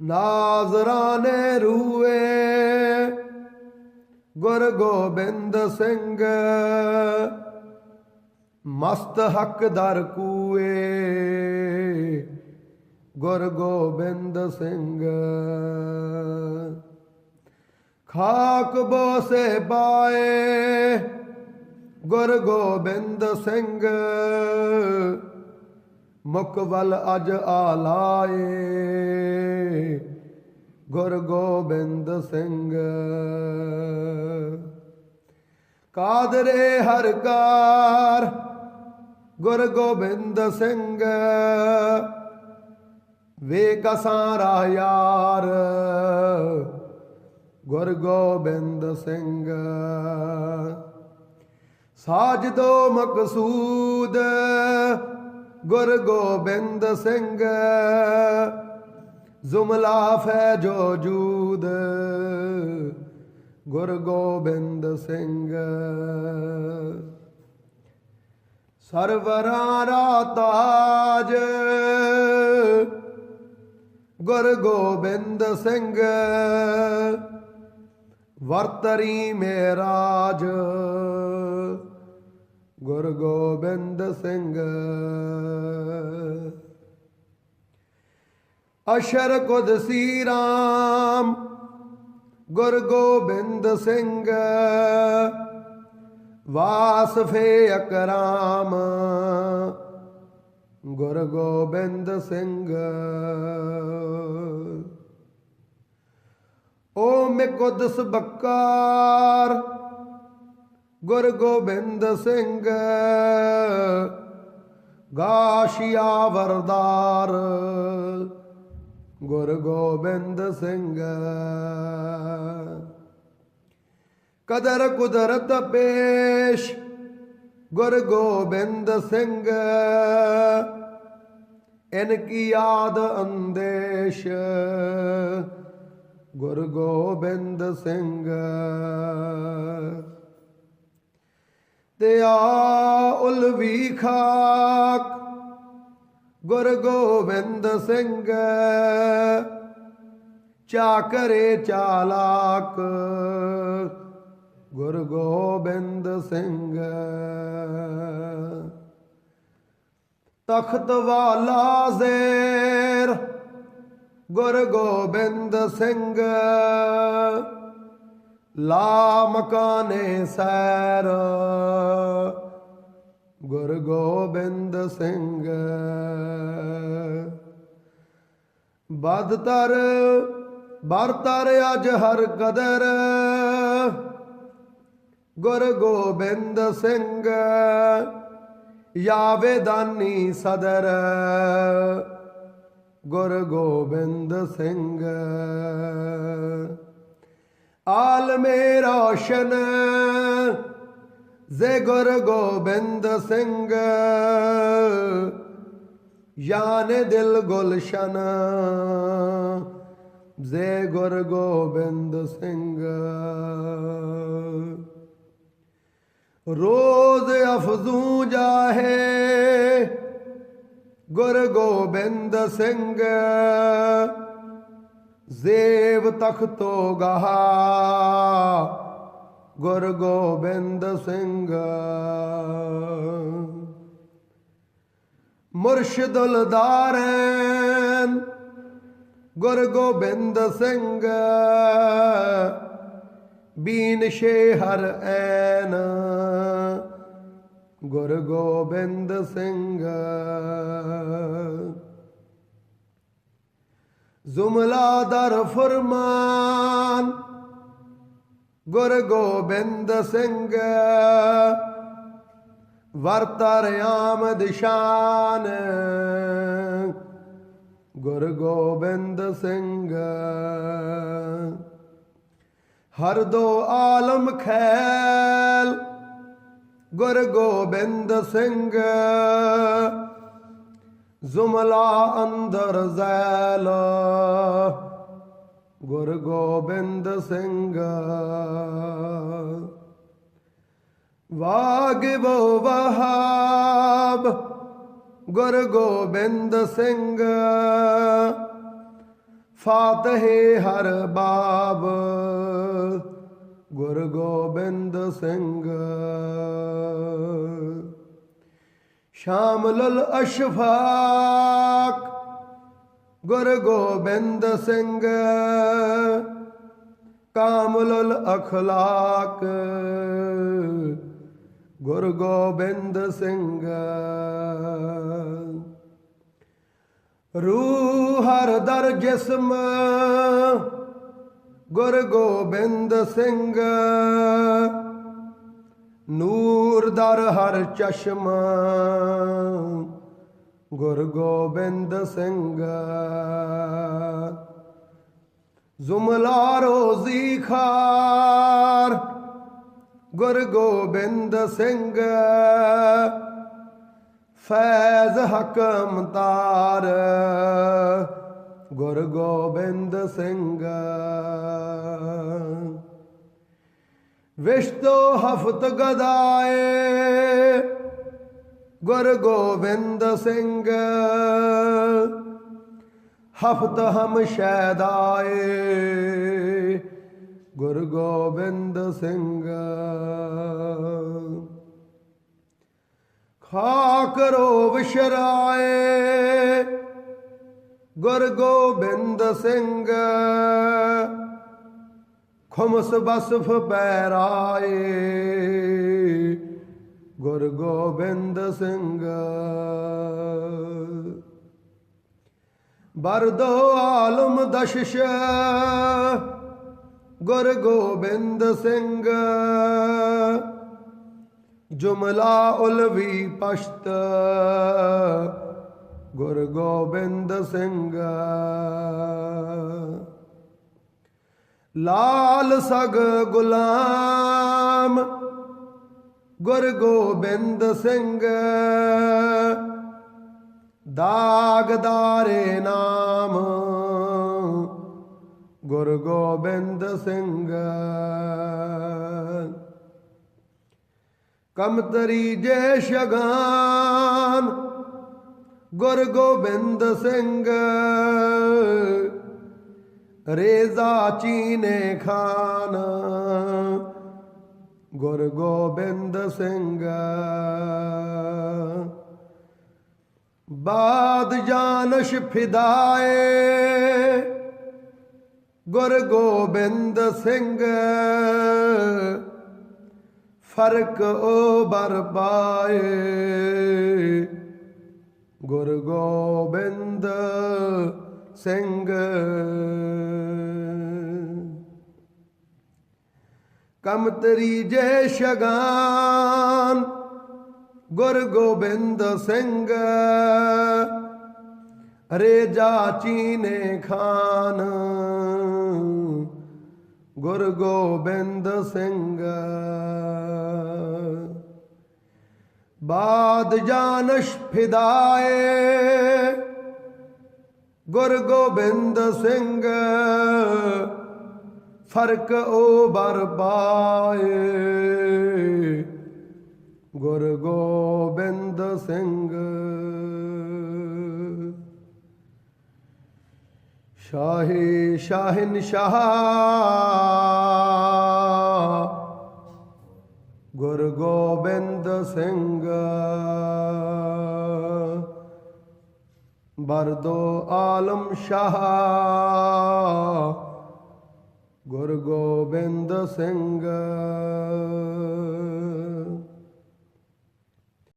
ਨਾਜ਼ਰਾਨੇ ਰੂਏ ਗੁਰ ਗੋਬਿੰਦ ਸਿੰਘ, ਮਸਤ ਹੱਕ ਦਰ ਕੂਏ, ਗੁਰ ਗੋਬਿੰਦ ਸਿੰਘ। ਖਾਕ ਬੋਸੇ ਬਾਏ, ਗੁਰ ਗੋਬਿੰਦ ਸਿੰਘ। ਮੁਕਬਲ ਅਜ ਆਲਾਏ। ਗੁਰ ਗੋਬਿੰਦ ਸਿੰਘ। ਕਾਦਰੇ ਹਰ ਕਾਰ ਗੁਰ ਗੋਬਿੰਦ ਸਿੰਘ। ਵੇ ਕਸਾਰਾ ਯਾਰ ਗੁਰ ਗੋਬਿੰਦ ਸਿੰਘ। ਸਾਜਦੋ ਮਕਸੂਦ ਗੁਰ ਗੋਬਿੰਦ ਸਿੰਘ। ਜ਼ੁਮਲਾ ਫੈਜੋ ਜੂਦ। ਗੁਰ ਗੋਬਿੰਦ ਸਿੰਘ। ਸਰਵਰਾਂ ਦਾ ਤਾਜ। ਗੁਰ ਗੋਬਿੰਦ ਸਿੰਘ। ਵਰਤਰੀ ਮੇਰਾਜ। ਗੁਰ ਗੋਬਿੰਦ ਸਿੰਘ ਅਸ਼ਰ ਕੁਦਸੀ ਰਾਮ ਗੁਰ ਗੋਬਿੰਦ ਸਿੰਘ ਵਾਸਫੇ ਅਕਰਾਮ ਗੁਰ ਗੋਬਿੰਦ ਸਿੰਘ ਓ ਮੇ ਕੁਦਸ ਬੱਕਾਰ ਗੁਰ ਗੋਬਿੰਦ ਸਿੰਘ ਗਾਸ਼ੀਆ ਵਰਦਾਰ ਗੁਰ ਗੋਬਿੰਦ ਸਿੰਘ ਕਦਰ ਕੁਦਰਤ ਪੇਸ਼ ਗੁਰ ਗੋਬਿੰਦ ਸਿੰਘ ਇਨ ਕੀ ਯਾਦ ਅੰਦੇਸ਼ ਗੁਰ ਗੋਬਿੰਦ ਸਿੰਘ ਤੇ ਆ ਉਲਵੀ ਖਾਕ, ਗੁਰ ਗੋਬਿੰਦ ਸਿੰਘ ਚਾਕਰੇ ਚਾਲਾਕ, ਗੁਰ ਗੋਬਿੰਦ ਸਿੰਘ। ਤਖਤ ਵਾਲਾ ਜ਼ੇਰ, ਗੁਰ ਗੋਬਿੰਦ ਸਿੰਘ। ਲਾ ਮਕਾਨੇ ਸੈਰ। ਗੁਰ ਗੋਬਿੰਦ ਸਿੰਘ। ਬਦਤਰ ਬਰਤਰ ਅਜ ਹਰ ਕਦਰ। ਗੁਰ ਗੋਬਿੰਦ ਸਿੰਘ, ਯਾਵੇ ਦਾਨੀ ਸਦਰ। ਗੁਰ ਗੋਬਿੰਦ ਸਿੰਘ। ਆਲਮੇ ਰੋਸ਼ਨ ਜ਼ੇ ਗੁਰ ਗੋਬਿੰਦ ਸਿੰਘ ਯਾਨ ਦਿਲ ਗੁਲਸ਼ਨ ਜ਼ੇ ਗੁਰ ਗੋਬਿੰਦ ਸਿੰਘ ਰੋਜ਼ ਅਫਜ਼ੂ ਜਾਹੇ ਗੁਰ ਗੋਬਿੰਦ ਸਿੰਘ ਜ਼ੇਵ ਤਖਤੋ ਗਹਾ। ਗੁਰ ਗੋਬਿੰਦ ਸਿੰਘ। ਮੁਰਸ਼ਿਦੁਲ ਦਾਰੈਨ ਗੁਰ ਗੋਬਿੰਦ ਸਿੰਘ। ਬੀਨ ਸ਼ੇ ਹਰ ਐਨ। ਗੁਰ ਗੋਬਿੰਦ ਸਿੰਘ। ਜ਼ੁਮਲਾ ਦਰ ਫਰਮਾਨ ਗੁਰ ਗੋਬਿੰਦ ਸਿੰਘ ਵਰਤਰ ਆਮਦ ਸ਼ਾਨ ਗੁਰ ਗੋਬਿੰਦ ਸਿੰਘ ਹਰ ਦੋ ਆਲਮ ਖੈਲ ਗੁਰ ਗੋਬਿੰਦ ਸਿੰਘ ਜ਼ੁਮਲਾ ਅੰਦਰ ਜ਼ੈਲ। ਗੁਰ ਗੋਬਿੰਦ ਸਿੰਘ। ਵਾਗਿਵ ਵਹਾਬ। ਗੁਰ ਗੋਬਿੰਦ ਸਿੰਘ। ਫਾਤਿਹ ਹਰ ਬਾਬ। ਗੁਰ ਗੋਬਿੰਦ ਸਿੰਘ। ਸ਼ਾਮਲੁਲ ਅਸ਼ਫਾਕ, ਗੁਰ ਗੋਬਿੰਦ ਸਿੰਘ। ਕਾਮਲੁਲ ਅਖਲਾਕ, ਗੁਰ ਗੋਬਿੰਦ ਸਿੰਘ। ਰੂਹ ਹਰ ਦਰ ਜਿਸਮ, ਗੁਰ ਗੋਬਿੰਦ ਸਿੰਘ। ਨੂਰ ਦਰ ਹਰ ਚਸ਼ਮਾ, ਗੁਰ ਗੋਬਿੰਦ ਸਿੰਘ। ਜ਼ੁਮਲਾ ਰੋਜ਼ੀ ਖਾਰ, ਗੁਰ ਗੋਬਿੰਦ ਸਿੰਘ। ਫੈਜ਼ ਹਕਮ ਤਾਰ, ਗੁਰ ਗੋਬਿੰਦ ਸਿੰਘ। ਵਿਸ਼ਤੋ ਹਫਤ ਗਦਾਏ। ਗੁਰ ਗੋਬਿੰਦ ਸਿੰਘ, ਹਫਤ ਹਮ ਸ਼ੈਦਾਏ। ਗੁਰ ਗੋਬਿੰਦ ਸਿੰਘ, ਖਾਕ ਰੋਵ ਸ਼ਰਾਏ। ਗੁਰ ਗੋਬਿੰਦ ਸਿੰਘ ਖੁਮਸ ਬਸਫ ਪੈਰਾਏ ਗੁਰ ਗੋਬਿੰਦ ਸਿੰਘ। ਬਰਦੋ ਆਲਮ ਦਸ਼ਸ਼। ਗੁਰ ਗੋਬਿੰਦ ਸਿੰਘ। ਜੁਮਲਾ ਉਲਵੀ ਪਸ਼ਤ। ਗੁਰ ਗੋਬਿੰਦ ਸਿੰਘ। ਲਾਲ ਸਗ ਗੁਲਾਮ, ਗੁਰ ਗੋਬਿੰਦ ਸਿੰਘ। ਦਾਗਦਾਰੇ ਨਾਮ, ਗੁਰ ਗੋਬਿੰਦ ਸਿੰਘ। ਕਮਤਰੀ ਜੇ ਸ਼ਗਾਨ, ਗੁਰ ਗੋਬਿੰਦ ਸਿੰਘ। ਰੇਜ਼ਾ ਚੀਨੇ ਖਾਨ। ਗੁਰ ਗੋਬਿੰਦ ਸਿੰਘ। ਬਾਦ ਜਾਨਸ਼ ਫਿਦਾਏ। ਗੁਰ ਗੋਬਿੰਦ ਸਿੰਘ। ਫ਼ਰਕ ਉਹ ਬਰ ਪਾਏ। ਗੁਰ ਗੋਬਿੰਦ ਸਿੰਘ। ਕਮ ਤਰੀ ਜੈ ਸ਼ਗਾਨ, ਗੁਰ ਗੋਬਿੰਦ ਸਿੰਘ। ਰੇਜਾ ਚੀਨੇ ਖਾਨ, ਗੁਰ ਗੋਬਿੰਦ ਸਿੰਘ। ਬਾਦ ਜਾਨਸ਼ ਫਿਦਾਏ, ਗੁਰ ਗੋਬਿੰਦ ਸਿੰਘ। ਫ਼ਰਕ ਉਹ ਬਰਬਾਏ ਗੁਰ ਗੋਬਿੰਦ ਸਿੰਘ। ਸ਼ਾਹੀ ਸ਼ਾਹਿਨ ਸ਼ਾਹ। ਗੁਰ ਗੋਬਿੰਦ ਸਿੰਘ। ਬਰਦੋ ਆਲਮ ਸ਼ਾਹ। ਗੁਰ ਗੋਬਿੰਦ ਸਿੰਘ